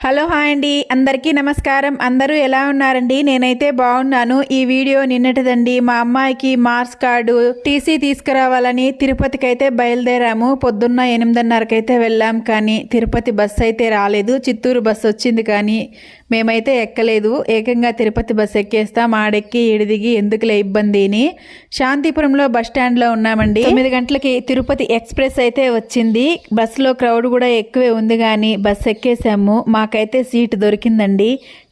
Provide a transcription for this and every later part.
Hello hi అండి. అందరికీ నమస్కారం. అందరూ ఎలా ఉన్నారండి? నేనైతే బాగున్నాను. ఈ వీడియో నిన్నటిదండి. మా అమ్మాయికి మార్క్స్ కార్డు టీసీ తీసుకురావాలని తిరుపతికి అయితే బయలుదేరాము. పొద్దున్న ఎనిమిదిన్నరకైతే వెళ్ళాం కానీ తిరుపతి బస్సు అయితే రాలేదు. చిత్తూరు బస్సు వచ్చింది కానీ మేమైతే ఎక్కలేదు. ఏకంగా తిరుపతి బస్సు ఎక్కేస్తాం. ఆడెక్కి ఈడిదిగి ఎందుకులే ఇబ్బంది అని శాంతిపురంలో బస్ స్టాండ్లో ఉన్నామండి. తొమ్మిది గంటలకి తిరుపతి ఎక్స్ప్రెస్ అయితే వచ్చింది. బస్సులో క్రౌడ్ కూడా ఎక్కువే ఉంది కానీ బస్సు ఎక్కేసాము. మాకైతే సీట్ దొరికిందండి.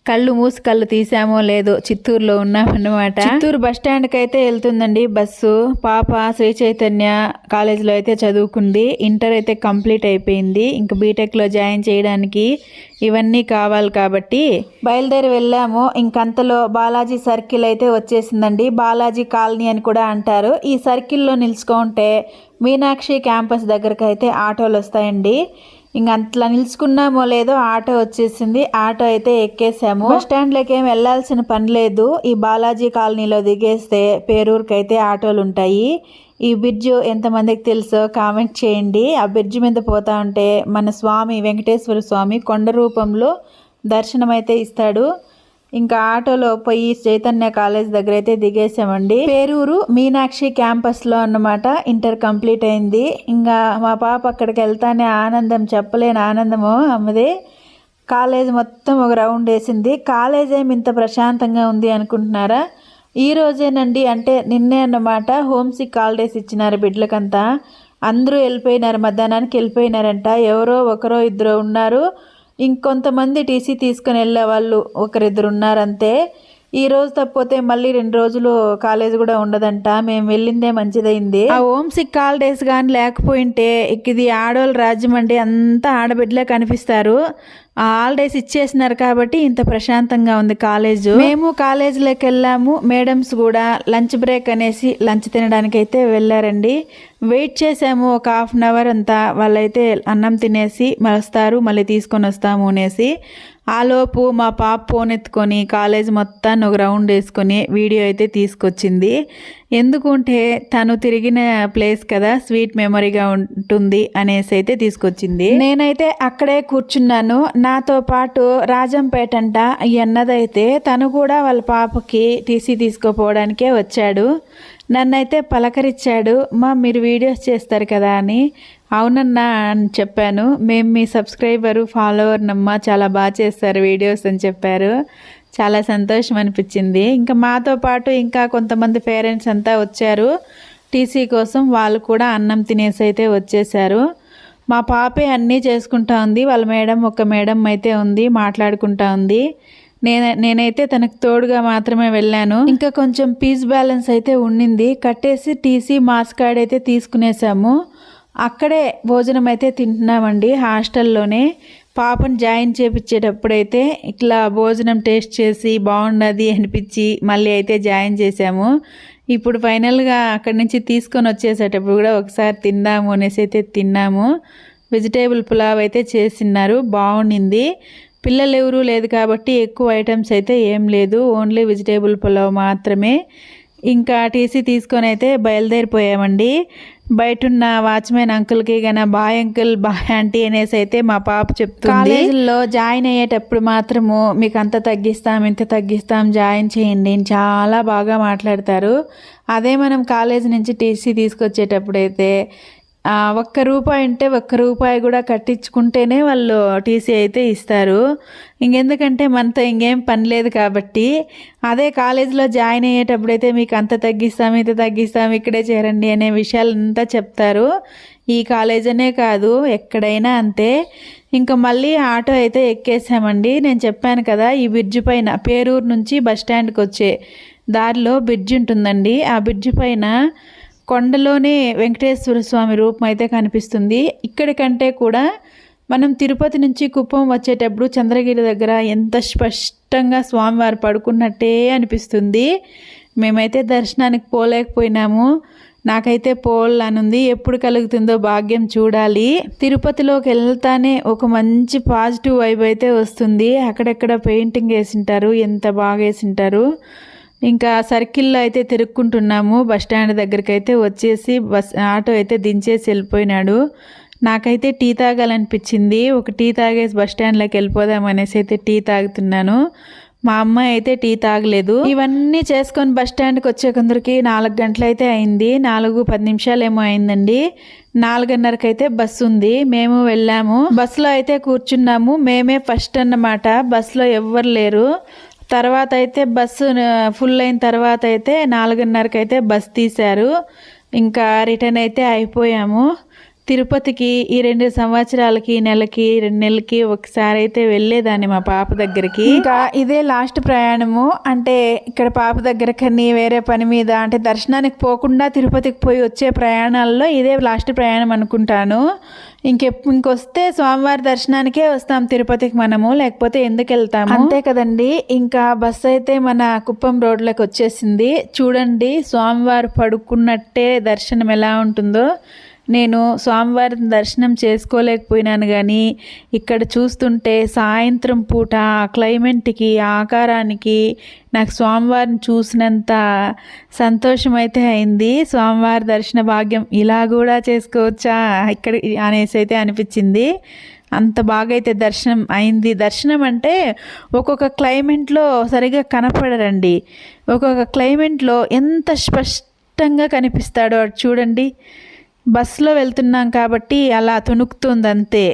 కళ్ళు మూసి కళ్ళు తీసామో లేదో చిత్తూరులో ఉన్నామన్నమాట. చిత్తూరు బస్ స్టాండ్కి అయితే వెళ్తుందండి బస్సు. పాప శ్రీ చైతన్య కాలేజీలో అయితే చదువుకుంది. ఇంటర్ అయితే కంప్లీట్ అయిపోయింది. ఇంకా బీటెక్లో జాయిన్ చేయడానికి ఇవన్నీ కావాలి కాబట్టి బయలుదేరి వెళ్ళాము. ఇంకంతలో బాలాజీ సర్కిల్ అయితే వచ్చేసిందండి. బాలాజీ కాలనీ అని కూడా అంటారు. ఈ సర్కిల్లో నిలుచుకుంటే మీనాక్షి క్యాంపస్ దగ్గరకు అయితే ఆటోలు వస్తాయండి. ఇంక అట్లా నిలుచుకున్నామో లేదో ఆటో వచ్చేసింది. ఆటో అయితే ఎక్కేసాము. బస్ స్టాండ్లోకి ఏం వెళ్ళాల్సిన పని లేదు. ఈ బాలాజీ కాలనీలో దిగేస్తే పేరూరుకి అయితే ఆటోలు ఉంటాయి. ఈ బ్రిడ్జ్ ఎంతమందికి తెలుసో కామెంట్ చేయండి. ఆ బ్రిడ్జ్ మీద పోతా ఉంటే మన స్వామి వెంకటేశ్వర స్వామి కొండ రూపంలో దర్శనం అయితే ఇస్తాడు. ఇంకా ఆటోలో పోయి చైతన్య కాలేజ్ దగ్గర అయితే దిగేసామండి. పేరూరు మీనాక్షి క్యాంపస్లో అన్నమాట ఇంటర్ కంప్లీట్ అయింది. ఇంకా మా పాప అక్కడికి వెళ్తానే ఆనందం చెప్పలేని ఆనందము అమ్మది. కాలేజ్ మొత్తం ఒక రౌండ్ వేసింది. కాలేజ్ ఏమి ఇంత ప్రశాంతంగా ఉంది అనుకుంటున్నారా? ఈ రోజేనండి అంటే నిన్నే అన్నమాట హోమ్ సిక్ హాలిడేస్ ఇచ్చినారు బిడ్డలకంతా. అందరూ వెళ్ళిపోయినారు మధ్యాహ్నానికి వెళ్ళిపోయినారంట. ఎవరో ఒకరో ఇద్దరు ఉన్నారు. ఇంకొంతమంది టీసీ తీసుకుని వెళ్ళే వాళ్ళు ఒకరిద్దరు ఉన్నారంతే ఈ రోజు తప్పిపోతే మళ్ళీ రెండు రోజులు కాలేజ్ కూడా ఉండదంట. మేము వెళ్ళిందే మంచిదైంది ఆ హోమ్ సిక్ హాలిడేస్ కానీ లేకపోయింటే ఇది ఆడవాళ్ళ రాజ్యం అండి అంతా ఆడబిడ్డలే కనిపిస్తారు. ఆ హాలిడేస్ ఇచ్చేసినారు కాబట్టి ఇంత ప్రశాంతంగా ఉంది కాలేజ్. మేము కాలేజీలోకి వెళ్ళాము. మేడమ్స్ కూడా లంచ్ బ్రేక్ అనేసి లంచ్ తినడానికి అయితే వెళ్ళారండి. వెయిట్ చేసాము ఒక హాఫ్ అన్ అవర్ అంతా. వాళ్ళైతే అన్నం తినేసి మలుస్తారు మళ్ళీ తీసుకొని వస్తాము అనేసి. ఆలోపు మా పాప ఫోన్ ఎత్తుకొని కాలేజ్ మొత్తాన్ని ఒక రౌండ్ వేసుకొని వీడియో అయితే తీసుకొచ్చింది. ఎందుకుంటే తను తిరిగిన ప్లేస్ కదా స్వీట్ మెమరీగా ఉంటుంది అనేసి అయితే తీసుకొచ్చింది. నేనైతే అక్కడే కూర్చున్నాను. నాతో పాటు రాజంపేట అంట ఈ అన్నదైతే తను కూడా వాళ్ళ పాపకి టీసీ తీసుకుపోవడానికే వచ్చాడు. నన్నైతే పలకరించాడు మా మీరు వీడియోస్ చేస్తారు కదా అని. అవునన్నా అని చెప్పాను. మేము మీ సబ్స్క్రైబరు ఫాలోవర్నమ్మా చాలా బాగా చేస్తారు వీడియోస్ అని చెప్పారు. చాలా సంతోషం అనిపించింది. ఇంకా మాతో పాటు ఇంకా కొంతమంది పేరెంట్స్ అంతా వచ్చారు. టీసీ కోసం వాళ్ళు కూడా అన్నం తినేసి అయితే వచ్చేసారు మా పాపే అన్నీ చేసుకుంటా ఉంది. వాళ్ళ మేడం ఒక మేడం అయితే ఉంది మాట్లాడుకుంటా ఉంది. నేను నేనైతే తనకు తోడుగా మాత్రమే వెళ్ళాను. ఇంకా కొంచెం పీస్ బ్యాలెన్స్ అయితే ఉండింది. కట్టేసి టీసీ మాస్ కార్డ్ అయితే తీసుకునేసాము. అక్కడే భోజనం అయితే తింటున్నామండి హాస్టల్లోనే. పాపను జాయిన్ చేపించేటప్పుడైతే ఇట్లా భోజనం టేస్ట్ చేసి బాగున్నది అనిపించి మళ్ళీ అయితే జాయిన్ చేసాము. ఇప్పుడు ఫైనల్గా అక్కడి నుంచి తీసుకొని వచ్చేసేటప్పుడు కూడా ఒకసారి తిందాము అనేసి అయితే తిన్నాము. వెజిటేబుల్ పులావ్ అయితే చేసిన్నారు బాగుండింది. పిల్లలు ఎవరూ లేదు కాబట్టి ఎక్కువ ఐటమ్స్ అయితే ఏం లేదు. ఓన్లీ వెజిటేబుల్ పులావ్ మాత్రమే. ఇంకా టీసీ తీసుకొని అయితే బయలుదేరిపోయామండి. బయట ఉన్న వాచ్మెన్ అంకుల్కి గన బాయ్ అంకుల్ బాయ్ ఆంటీ అనేసి అయితే మా పాప చెప్తుంది. కాలేజీలో జాయిన్ అయ్యేటప్పుడు మాత్రము మీకు అంత తగ్గిస్తాం ఇంత తగ్గిస్తాం జాయిన్ చేయండి చాలా బాగా మాట్లాడతారు. అదే మనం కాలేజ్ నుంచి టీసీ తీసుకొచ్చేటప్పుడు అయితే ఒక్క రూపాయి ఉంటే ఒక్క రూపాయి కూడా కట్టించుకుంటేనే వాళ్ళు టీసీ అయితే ఇస్తారు. ఇంకెందుకంటే మనతో ఇంకేం పని లేదు కాబట్టి అదే కాలేజీలో జాయిన్ అయ్యేటప్పుడైతే మీకు అంత తగ్గిస్తాం ఇంత తగ్గిస్తాం ఇక్కడే చేరండి అనే విషయాలంతా చెప్తారు. ఈ కాలేజ్ అనే కాదు ఎక్కడైనా అంతే. ఇంకా మళ్ళీ ఆటో అయితే ఎక్కేసామండి. నేను చెప్పాను కదా ఈ బ్రిడ్జ్ పైన పేరూరు నుంచి బస్ స్టాండ్కి వచ్చే దారిలో బ్రిడ్జ్ ఉంటుందండి. ఆ బ్రిడ్జ్ పైన కొండలోనే వెంకటేశ్వర స్వామి రూపం అయితే కనిపిస్తుంది. ఇక్కడికంటే కూడా మనం తిరుపతి నుంచి కుప్పం వచ్చేటప్పుడు చంద్రగిరి దగ్గర ఎంత స్పష్టంగా స్వామివారు పడుకున్నట్టే అనిపిస్తుంది. మేమైతే దర్శనానికి పోలేకపోయినాము. నాకైతే పోవాలనుంది ఎప్పుడు కలుగుతుందో భాగ్యం చూడాలి. తిరుపతిలోకి వెళ్తానే ఒక మంచి పాజిటివ్ వైబ్ అయితే వస్తుంది. అక్కడెక్కడ పెయింటింగ్ వేసింటారు ఎంత బాగా వేసింటారు. ఇంకా సర్కిల్లో అయితే తిరుక్కుంటున్నాము. బస్ స్టాండ్ దగ్గరికి అయితే వచ్చేసి బస్ ఆటో అయితే దించేసి వెళ్ళిపోయినాడు. నాకైతే టీ తాగాలనిపించింది. ఒక టీ తాగేసి బస్ స్టాండ్లోకి వెళ్ళిపోదాం అనేసి అయితే టీ తాగుతున్నాను. మా అమ్మాయి అయితే టీ తాగలేదు. ఇవన్నీ చేసుకొని బస్ స్టాండ్కి వచ్చే కొందరికి నాలుగు గంటలైతే అయింది. నాలుగు పది నిమిషాలు ఏమో అయిందండి. నాలుగున్నరకు అయితే బస్సు ఉంది. మేము వెళ్ళాము. బస్సులో అయితే కూర్చున్నాము. మేమే ఫస్ట్ అన్నమాట. బస్సులో ఎవ్వరు లేరు. తర్వాత అయితే బస్సు ఫుల్ అయిన తర్వాత అయితే నాలుగున్నరకైతే బస్ తీశారు. ఇంకా రిటర్న్ అయితే అయిపోయాము. తిరుపతికి ఈ రెండు సంవత్సరాలకి నెలకి రెండు నెలలకి ఒకసారి అయితే వెళ్ళేదాన్ని మా పాప దగ్గరికి. ఇంకా ఇదే లాస్ట్ ప్రయాణము. అంటే ఇక్కడ పాప దగ్గరకని వేరే పని మీద అంటే దర్శనానికి పోకుండా తిరుపతికి పోయి వచ్చే ప్రయాణాల్లో ఇదే లాస్ట్ ప్రయాణం అనుకుంటాను. ఇంకెప్ ఇంకొస్తే స్వామివారి దర్శనానికే వస్తాం తిరుపతికి మనము లేకపోతే ఎందుకు వెళ్తాము? అంతే కదండి. ఇంకా బస్సు అయితే మన కుప్పం రోడ్లోకి వచ్చేసింది. చూడండి స్వామివారు పడుకున్నట్టే దర్శనం ఎలా ఉంటుందో. నేను స్వామివారి దర్శనం చేసుకోలేకపోయినాను కానీ ఇక్కడ చూస్తుంటే సాయంత్రం పూట ఆ క్లైమేట్కి ఆకారానికి నాకు స్వామివారిని చూసినంత సంతోషం అయితే అయింది. స్వామివారి దర్శన భాగ్యం ఇలా కూడా చేసుకోవచ్చా ఇక్కడ అనేసి అయితే అనిపించింది. అంత బాగా అయితే దర్శనం అయింది. దర్శనం అంటే ఒక్కొక్క క్లైమేట్లో సరిగా కనపడరండి. ఒక్కొక్క క్లైమేట్లో ఎంత స్పష్టంగా కనిపిస్తాడో చూడండి. బస్సులో వెళ్తున్నాం కాబట్టి అలా తుణుకుతుంది అంతే